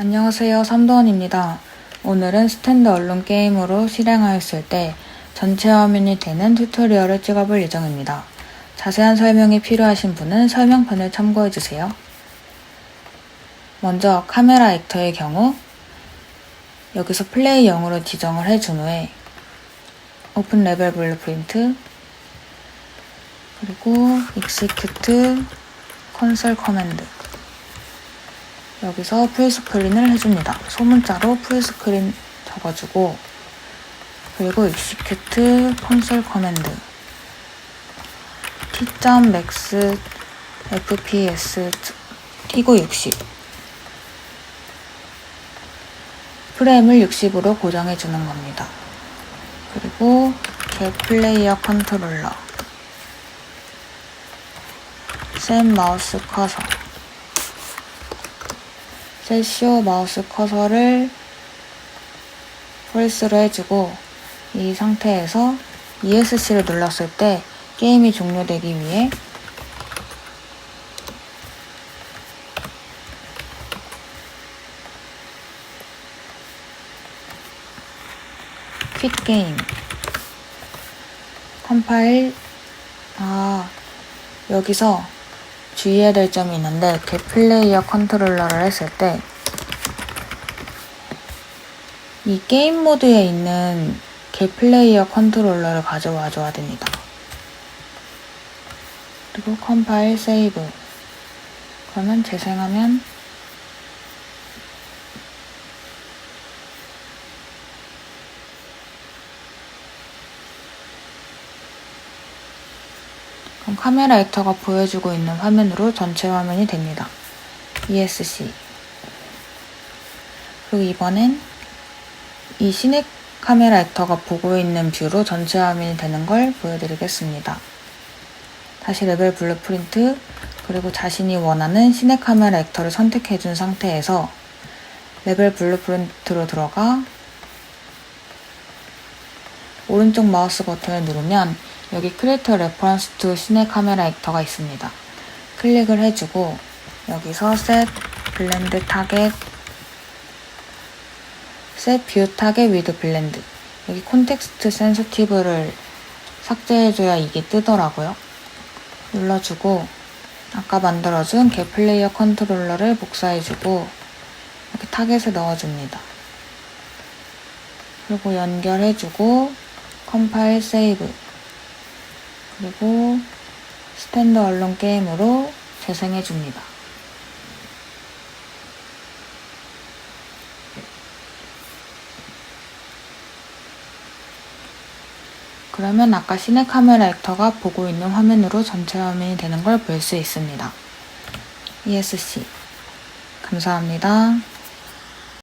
안녕하세요. 삼도원입니다. 오늘은 스탠드 언론 게임으로 실행하였을 때 전체 화면이 되는 튜토리얼을 찍어볼 예정입니다. 자세한 설명이 필요하신 분은 설명편을 참고해주세요. 먼저 카메라 액터의 경우 여기서 플레이 0으로 지정을 해준 후에 오픈 레벨 블루프린트 그리고 execute console command 여기서 풀스크린을 해줍니다. 소문자로 풀스크린 적어주고 그리고 execute console command t.max fps 티고 60 프레임을 60으로 고정해 주는 겁니다. 그리고 개 플레이어 컨트롤러 셋 마우스 커서 셋쇼 마우스 커서를 프레스로 해주고 이 상태에서 ESC를 눌렀을 때 게임이 종료되기 위해 퀵 게임 컴파일 아 여기서 주의해야 될 점이 있는데 이렇게 플레이어 컨트롤러를 했을 때 이 게임 모드에 있는 개 플레이어 컨트롤러를 가져와 줘야 됩니다. 그리고 컴파일 세이브 그러면 재생하면 카메라 액터가 보여주고 있는 화면으로 전체 화면이 됩니다. ESC. 그리고 이번엔 이 시넥 카메라 액터가 보고 있는 뷰로 전체 화면이 되는 걸 보여드리겠습니다. 다시 레벨 블루프린트 그리고 자신이 원하는 시넥 카메라 액터를 선택해준 상태에서 레벨 블루프린트로 들어가 오른쪽 마우스 버튼을 누르면 여기 크리에이터 레퍼런스 투 시네 카메라 액터가 있습니다. 클릭을 해주고 여기서 셋 블렌드 타겟 셋뷰 타겟 위드 블렌드 여기 콘텍스트 센서티브를 삭제해줘야 이게 뜨더라고요. 눌러주고 아까 만들어준 개 플레이어 컨트롤러를 복사해주고 이렇게 타겟에 넣어줍니다. 그리고 연결해주고 컴파일 세이브 그리고 스탠드 언론 게임으로 재생해 줍니다. 그러면 아까 시네 카메라 액터가 보고 있는 화면으로 전체 화면이 되는 걸 볼 수 있습니다. ESC 감사합니다.